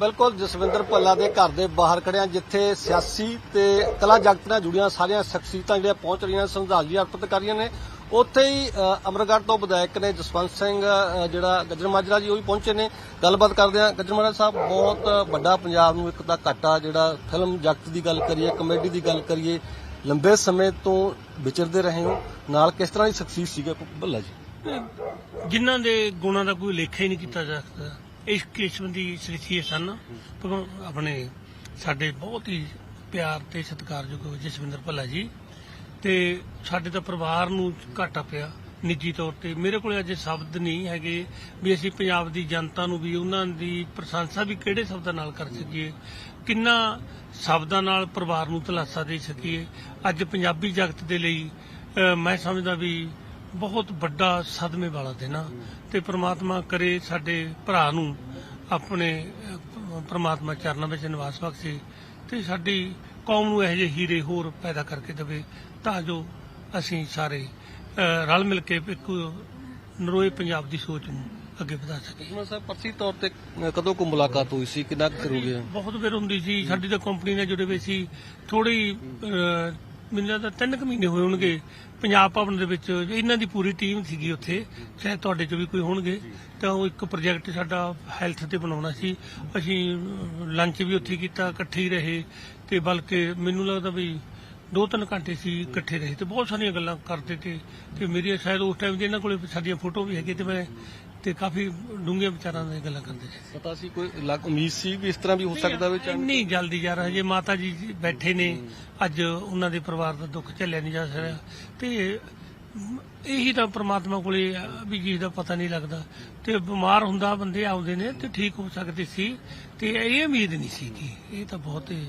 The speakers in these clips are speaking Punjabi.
ਬਿਲਕੁਲ ਜਸਵਿੰਦਰ ਭੱਲਾ ਦੇ ਘਰ ਦੇ ਬਾਹਰ ਖੜਿਆ ਜਿੱਥੇ ਸਿਆਸੀ ਤੇ ਕਲਾ ਜਗਤ ਨਾਲ ਜੁੜੀਆਂ ਸਾਰੀਆਂ ਸ਼ਖਸੀਅਤਾਂ ਜਿਹੜੀਆਂ ਪਹੁੰਚ ਰਹੀਆਂ ਸ਼ਰਧਾਂਜਲੀ ਅਰਪਿਤ ਕਰ ਰਹੀਆਂ ਨੇ। ਉੱਥੇ ਹੀ ਅ, ਅਮਰਗੜ੍ਹ ਤੋਂ ਵਿਧਾਇਕ ਨੇ ਜਸਵੰਤ ਸਿੰਘ ਜਿਹੜਾ ਗੱਜਰ ਮਾਜਰਾ ਜੀ ਉਹ ਵੀ ਪਹੁੰਚੇ ਨੇ। ਗੱਲਬਾਤ ਕਰਦੇ ਆ ਗੱਜਰ ਮਾਜਰਾ ਸਾਹਿਬ ਬਹੁਤ ਵੱਡਾ ਪੰਜਾਬ ਨੂੰ ਇੱਕ ਤਾਂ ਘਾਟਾ ਜਿਹੜਾ ਫਿਲਮ ਜਗਤ ਦੀ ਗੱਲ ਕਰੀਏ ਕਮੇਡੀ ਦੀ ਗੱਲ ਕਰੀਏ ਲੰਬੇ ਸਮੇਂ ਤੋਂ ਵਿਚਰਦੇ ਰਹੇ ਹੋ। ਨਾਲ ਕਿਸ ਤਰ੍ਹਾਂ ਦੀ ਸ਼ਖਸੀਅਤ ਸੀਗਾ ਭੱਲਾ ਜੀ? ਜਿਨ੍ਹਾਂ ਦੇ ਗੁਣਾਂ ਦਾ ਕੋਈ ਲੇਖਾ ਹੀ ਨਹੀਂ ਕੀਤਾ ਜਾ ਸਕਦਾ। ਇਸ ਕਿਸਮ ਦੀ ਸ੍ਰਿਸ਼ੀ ਸਨ। ਭਗਵਾਨ ਆਪਣੇ ਸਾਡੇ ਬਹੁਤ ਹੀ ਪਿਆਰ ਤੇ ਸਤਿਕਾਰਯੋਗ ਜਸਵਿੰਦਰ ਭੱਲਾ ਜੀ ਤੇ ਸਾਡੇ ਤਾਂ ਪਰਿਵਾਰ ਨੂੰ ਘਾਟਾ ਪਿਆ ਨਿੱਜੀ ਤੌਰ ਤੇ। ਮੇਰੇ ਕੋਲ ਅੱਜ ਸ਼ਬਦ ਨਹੀਂ ਹੈਗੇ ਵੀ ਅਸੀਂ ਪੰਜਾਬ ਦੀ ਜਨਤਾ ਨੂੰ ਵੀ ਉਹਨਾਂ ਦੀ ਪ੍ਰਸ਼ੰਸਾ ਵੀ ਕਿਹੜੇ ਸ਼ਬਦਾਂ ਨਾਲ ਕਰ ਸਕੀਏ ਕਿੰਨਾ ਸ਼ਬਦਾਂ ਨਾਲ ਪਰਿਵਾਰ ਨੂੰ ਤਲਾਸਾ ਦੇ ਸਕੀਏ। ਅੱਜ ਪੰਜਾਬੀ ਜਗਤ ਦੇ ਲਈ ਅਹ, ਮੈਂ ਸਮਝਦਾ ਵੀ ਬਹੁਤ ਵੱਡਾ ਸਦਮੇ ਵਾਲਾ ਦਿਨ ਆ ਤੇ ਪ੍ਰਮਾਤਮਾ ਕਰੇ ਸਾਡੇ ਭਰਾ ਨੂੰ ਆਪਣੇ ਪ੍ਰਮਾਤਮਾ ਚਰਨਾਂ ਵਿੱਚ ਨਿਵਾਸ ਬਖਸ਼ੇ ਤੇ ਸਾਡੀ ਕੌਮ ਨੂੰ ਇਹੋ ਜਿਹੇ ਹੀਰੇ ਹੋਰ ਪੈਦਾ ਕਰਕੇ ਦੇਵੇ ਤਾਂ ਜੋ ਅਸੀਂ ਸਾਰੇ ਰਲ ਮਿਲ ਕੇ ਇੱਕ ਨਰੋਏ ਪੰਜਾਬ ਦੀ ਸੋਚ ਨੂੰ ਅੱਗੇ ਵਧਾ ਸਕੀਏ। ਉਹਨਾਂ ਸਾਹਿਬ ਪਰਸੀ ਤੌਰ ਤੇ ਕਦੋਂ ਕੋ ਮੁਲਾਕਾਤ ਹੋਈ ਸੀ? ਕਿੰਨਾ ਕੁ ਚਿਰ ਹੋ ਗਿਆ? ਬਹੁਤ ਦੇਰ ਹੁੰਦੀ ਸੀ ਸਾਡੀ ਤਾਂ ਕੰਪਨੀ ਨਾਲ ਜੁੜੇ ਹੋਏ ਸੀ ਥੋੜੀ ਮੈਨੂੰ ਲੱਗਦਾ ਤਿੰਨ ਕੁ ਮਹੀਨੇ ਹੋਏ ਹੋਣਗੇ ਪੰਜਾਬ ਭਵਨ ਦੇ ਵਿੱਚ ਇਹਨਾਂ ਦੀ ਪੂਰੀ ਟੀਮ ਸੀਗੀ ਉੱਥੇ, ਚਾਹੇ ਤੁਹਾਡੇ ਚ ਵੀ ਕੋਈ ਹੋਣਗੇ, ਤਾਂ ਉਹ ਇੱਕ ਪ੍ਰੋਜੈਕਟ ਸਾਡਾ ਹੈਲਥ ਤੇ ਬਣਾਉਣਾ ਸੀ। ਅਸੀਂ ਲੰਚ ਵੀ ਉੱਥੇ ਕੀਤਾ, ਇਕੱਠੇ ਹੀ ਰਹੇ, ਤੇ ਬਲਕਿ ਮੈਨੂੰ ਲੱਗਦਾ ਵੀ ਦੋ ਤਿੰਨ ਘੰਟੇ ਸੀ ਇਕੱਠੇ ਰਹੇ, ਤੇ ਬਹੁਤ ਸਾਰੀਆਂ ਗੱਲਾਂ ਕਰਦੇ ਤੇ ਤੇ ਮੇਰੀ ਸ਼ਾਇਦ ਉਸ ਟਾਈਮ ਦੇ ਇਹਨਾਂ ਕੋਲੇ ਸਾਡੀਆਂ ਫੋਟੋ ਵੀ ਹੈਗੀ ਤੇ ਮੈਂ ਤੇ ਕਾਫੀ ਡੂੰਘੀਆਂ ਵਿਚਾਰਾਂ ਦੀਆਂ ਗੱਲਾਂ ਕਰਦੇ ਸੀ ਪਤਾ ਸੀ ਕੋਈ ਲੱਗ ਉਮੀਦ ਸੀ ਵੀ ਇਸ ਤਰ੍ਹਾਂ ਵੀ ਹੋ ਸਕਦਾ ਵੀ ਚਾਂਸ ਇੰਨੀ ਜਲਦੀ ਯਾਰ ਹਜੇ ਮਾਤਾ ਜੀ ਜੀ ਬੈਠੇ ਨੇ। ਅੱਜ ਉਹਨਾਂ ਦੇ ਪਰਿਵਾਰ ਦਾ ਦੁੱਖ ਝੱਲਿਆ ਨਹੀਂ ਜਾ ਸਕਦਾ ਤੇ ਇਹੀ ਤਾਂ ਪ੍ਰਮਾਤਮਾ ਕੋਲੇ ਆ ਵੀ ਜੀ ਦਾ ਪਤਾ ਨਹੀਂ ਲੱਗਦਾ। ਤੇ ਬਿਮਾਰ ਹੁੰਦਾ ਬੰਦੇ ਆਉਂਦੇ ਨੇ ਤੇ ਠੀਕ ਹੋ ਸਕਦੇ ਸੀ। ਤੇ ਇਹ ਉਮੀਦ ਨਹੀਂ ਸੀ ਇਹ ਤਾਂ ਬਹੁਤ ਹੀ,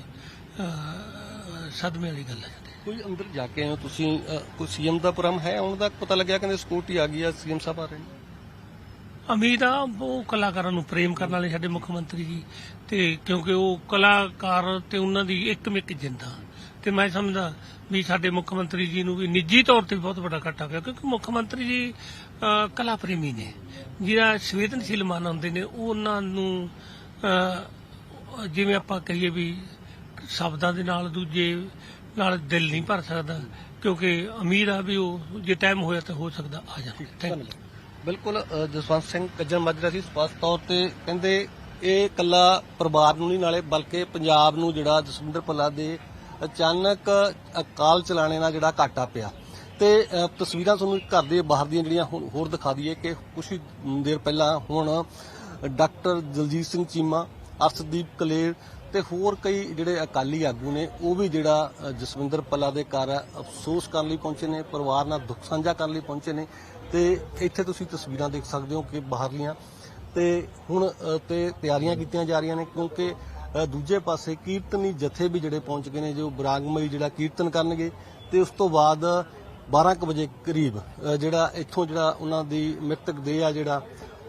ਅਹ, ਸਦਮੇ ਵਾਲੀ ਗੱਲ ਹੈ ਕੋਈ ਅੰਦਰ ਜਾ ਕੇ ਆਏ ਹੋ ਤੁਸੀਂ? ਅ, ਕੋਈ ਸੀਐਮ ਦਾ ਪ੍ਰੋਗਰਾਮ ਹੈ ਆਉਣ ਦਾ? ਪਤਾ ਲੱਗਿਆ ਕਹਿੰਦੇ ਸਿਕਿਉਰਿਟੀ ਆ ਗਈ ਆ ਸੀਐਮ ਸਾਹਿਬ ਆ ਰਹੇ ਨੇ। ਉਮੀਦ ਆ ਉਹ ਕਲਾਕਾਰਾਂ ਨੂੰ ਪ੍ਰੇਮ ਕਰਨ ਵਾਲੇ ਸਾਡੇ ਮੁੱਖ ਮੰਤਰੀ ਜੀ। ਤੇ ਕਿਉਂਕਿ ਉਹ ਕਲਾਕਾਰ ਤੇ ਉਹਨਾਂ ਦੀ ਇੱਕਮਿਕ ਜਿੰਦਾ ਤੇ ਮੈਂ ਸਮਝਦਾ ਵੀ ਸਾਡੇ ਮੁੱਖ ਮੰਤਰੀ ਜੀ ਨੂੰ ਵੀ ਨਿੱਜੀ ਤੌਰ ਤੇ ਬਹੁਤ ਵੱਡਾ ਘਾਟਾ ਪਿਆ ਕਿਉਂਕਿ ਮੁੱਖ ਮੰਤਰੀ ਜੀ ਕਲਾ ਪ੍ਰੇਮੀ ਨੇ। ਜਿਹੜਾ ਸੰਵੇਦਨਸ਼ੀਲ ਮਨ ਹੁੰਦੇ ਨੇ ਉਹਨਾਂ ਨੂੰ ਜਿਵੇਂ ਆਪਾਂ ਕਹੀਏ ਵੀ ਸ਼ਬਦਾਂ ਦੇ ਨਾਲ ਦੂਜੇ ਨਾਲ ਦਿਲ ਨਹੀਂ ਭਰ ਸਕਦਾ ਕਿਉਂਕਿ ਉਮੀਦ ਆ ਵੀ ਉਹ ਜੇ ਟਾਈਮ ਹੋਇਆ ਤਾਂ ਹੋ ਸਕਦਾ ਆ ਜਾਵੇ ਥੈਂਕ ਯੂ ਬਿਲਕੁਲ ਜਸਵੰਤ ਸਿੰਘ ਕੱਜਣ ਮਾਜਰਾ ਸੀ ਸਪਸ਼ਟ ਤੌਰ ਤੇ। ਕਹਿੰਦੇ ਇਹ ਕੱਲਾ ਪਰਿਵਾਰ ਨੂੰ ਨਹੀਂ ਨਾਲੇ, ਬਲਕਿ ਪੰਜਾਬ ਨੂੰ ਜਿਹੜਾ ਜਸਵਿੰਦਰ ਭੱਲਾ ਦੇ ਅਚਾਨਕ ਅਕਾਲ ਚਲਾਣੇ ਨਾਲ ਜਿਹੜਾ ਘਾਟਾ ਪਿਆ। ਤੇ ਤਸਵੀਰਾਂ ਤੁਹਾਨੂੰ ਘਰ ਦੇ ਬਾਹਰ ਦੀਆਂ ਜਿਹੜੀਆਂ ਹੋਰ ਦਿਖਾ ਦਈਏ ਕਿ ਕੁਝ ਦੇਰ ਪਹਿਲਾਂ ਹੁਣ ਡਾਕਟਰ ਦਲਜੀਤ ਸਿੰਘ ਚੀਮਾ, ਅਰਸ਼ਦੀਪ ਕਲੇਰ ਤੇ ਹੋਰ ਕਈ ਜਿਹੜੇ ਅਕਾਲੀ ਆਗੂ ਨੇ, ਉਹ ਵੀ ਜਿਹੜਾ ਜਸਵਿੰਦਰ ਪੱਲਾ ਦੇ ਘਰ ਅਫਸੋਸ ਕਰਨ ਲਈ ਪਹੁੰਚੇ ਨੇ, ਪਰਿਵਾਰ ਨਾਲ ਦੁੱਖ ਸਾਂਝਾ ਕਰਨ ਲਈ ਪਹੁੰਚੇ ਨੇ। ਤੇ ਇੱਥੇ ਤੁਸੀਂ ਤਸਵੀਰਾਂ ਦੇਖ ਸਕਦੇ ਹੋ ਕਿ ਬਾਹਰਲੀਆਂ ਤੇ ਹੁਣ ਅ, ਤੇ ਤਿਆਰੀਆਂ ਕੀਤੀਆਂ ਜਾ ਰਹੀਆਂ ਨੇ ਕਿਉਂਕਿ ਦੂਜੇ ਪਾਸੇ ਕੀਰਤਨੀ ਜਥੇ ਵੀ ਜਿਹੜੇ ਪਹੁੰਚ ਗਏ ਨੇ ਜੋ ਬਰਾਗਮਈ ਜਿਹੜਾ ਕੀਰਤਨ ਕਰਨਗੇ ਤੇ ਉਸ ਤੋਂ ਬਾਅਦ 12 ਕੁ ਵਜੇ ਕਰੀਬ ਜਿਹੜਾ ਇੱਥੋਂ ਜਿਹੜਾ ਉਹਨਾਂ ਦੀ ਮ੍ਰਿਤਕ ਦੇਹ ਆ ਜਿਹੜਾ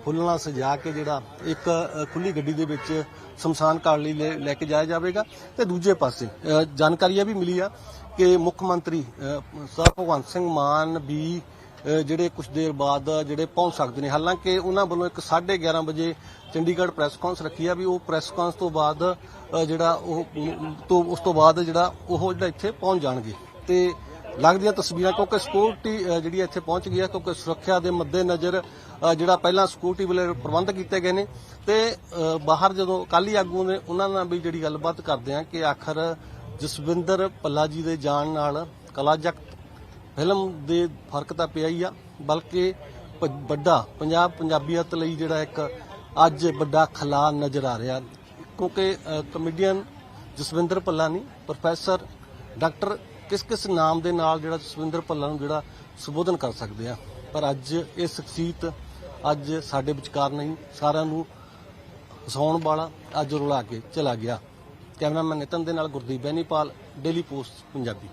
ਫੁੱਲਾਂ ਨਾਲ ਸਜਾ ਕੇ ਜਿਹੜਾ ਇੱਕ ਅ, ਖੁੱਲੀ ਗੱਡੀ ਦੇ ਵਿੱਚ ਸ਼ਮਸ਼ਾਨ ਘਾਟ ਲਈ ਲੈ ਲੈ ਕੇ ਜਾਇਆ ਜਾਵੇਗਾ। ਤੇ ਦੂਜੇ ਪਾਸੇ ਜਾਣਕਾਰੀ ਇਹ ਵੀ ਮਿਲੀ ਆ ਕਿ ਮੁੱਖ ਮੰਤਰੀ ਅ, ਸਰ ਭਗਵੰਤ ਸਿੰਘ ਮਾਨ ਵੀ ਜਿਹੜੇ ਕੁਝ ਦੇਰ ਬਾਅਦ ਜਿਹੜੇ ਪਹੁੰਚ ਸਕਦੇ ਨੇ। ਹਾਲਾਂਕਿ ਉਹਨਾਂ ਵੱਲੋਂ ਇੱਕ 11:30 ਵਜੇ ਚੰਡੀਗੜ੍ਹ ਪ੍ਰੈਸ ਕਾਨਫਰੰਸ ਰੱਖੀ ਆ ਵੀ ਉਹ ਪ੍ਰੈਸ ਕਾਨਫਰੰਸ ਤੋਂ ਬਾਅਦ ਜਿਹੜਾ ਉਹ ਤੋਂ ਉਸ ਤੋਂ ਬਾਅਦ ਜਿਹੜਾ ਉਹ ਜਿਹੜਾ ਇੱਥੇ ਪਹੁੰਚ ਜਾਣਗੇ। ਤੇ ਲੱਗਦੀਆਂ ਤਸਵੀਰਾਂ ਕਿਉਂਕਿ ਸਿਕਿਉਰਿਟੀ ਜਿਹੜੀ ਇੱਥੇ ਪਹੁੰਚ ਗਈ ਹੈ ਕਿਉਂਕਿ ਸੁਰੱਖਿਆ ਦੇ ਮੱਦੇਨਜ਼ਰ ਅ, ਜਿਹੜਾ ਪਹਿਲਾਂ ਸਿਕਿਉਰਿਟੀ ਵਾਲੇ ਪ੍ਰਬੰਧ ਕੀਤੇ ਗਏ ਨੇ। ਤੇ ਬਾਹਰ ਜਦੋਂ ਅਕਾਲੀ ਆਗੂ ਨੇ ਉਹਨਾਂ ਨਾਲ ਵੀ ਜਿਹੜੀ ਗੱਲਬਾਤ ਕਰਦੇ ਆ ਕਿ ਆਖਰ ਜਸਵਿੰਦਰ ਪੱਲਾ ਜੀ ਦੇ ਜਾਣ ਨਾਲ ਕਲਾ ਜਗਤ ਫਿਲਮ ਦੇ ਫ਼ਰਕ ਤਾਂ ਪਿਆ ਹੀ ਆ, ਬਲਕਿ ਵੱਡਾ, ਪੰਜਾਬ ਪੰਜਾਬੀਅਤ ਲਈ ਜਿਹੜਾ ਇੱਕ ਅੱਜ ਵੱਡਾ ਖਲਾ ਨਜ਼ਰ ਆ ਰਿਹਾ। ਕਿਉਂਕਿ ਕਮੇਡੀਅਨ ਜਸਵਿੰਦਰ ਭੱਲਾ ਨਹੀਂ ਪ੍ਰੋਫੈਸਰ ਡਾਕਟਰ ਕਿਸ ਕਿਸ ਨਾਮ ਦੇ ਨਾਲ ਜਿਹੜਾ ਜਸਵਿੰਦਰ ਭੱਲਾ ਨੂੰ ਜਿਹੜਾ ਸੰਬੋਧਨ ਕਰ ਸਕਦੇ ਆ। ਪਰ ਅੱਜ ਇਹ ਸ਼ਖਸੀਅਤ ਅੱਜ ਸਾਡੇ ਵਿਚਕਾਰ ਨਹੀਂ, ਸਾਰਿਆਂ ਨੂੰ ਹਸਾਉਣ ਵਾਲਾ ਅੱਜ ਰੁਲਾ ਕੇ ਚਲਾ ਗਿਆ। ਕੈਮਰਾਮੈਨ ਨਿਤਨ ਦੇ ਨਾਲ ਗੁਰਦੀਪ ਬੈਨੀਪਾਲ ਡੇਲੀ ਪੋਸਟ ਪੰਜਾਬੀ।